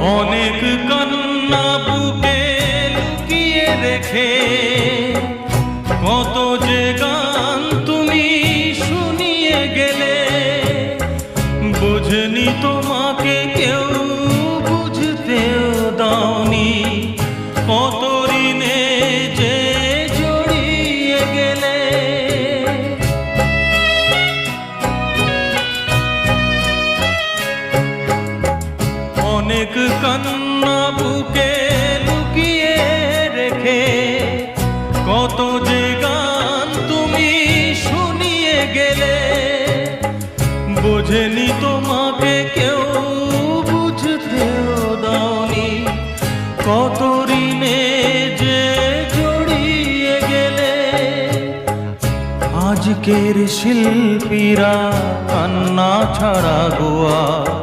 অনেক কান্না বুকে লুকিয়ে রেখে কত যে গান তুমি শুনিয়ে গেলে বুঝনি তোমাকে কেউ অনেক কান্না বুকে লুকিয়ে রেখে কত যে গান তুমি শুনিয়ে গেলে বোঝেনি তোমাকে কেউ বুঝতেও দাওনি কত ঋণে যে জড়িয়ে গেলে আজকের শিল্পীরা কান্না ছাড়া গোয়া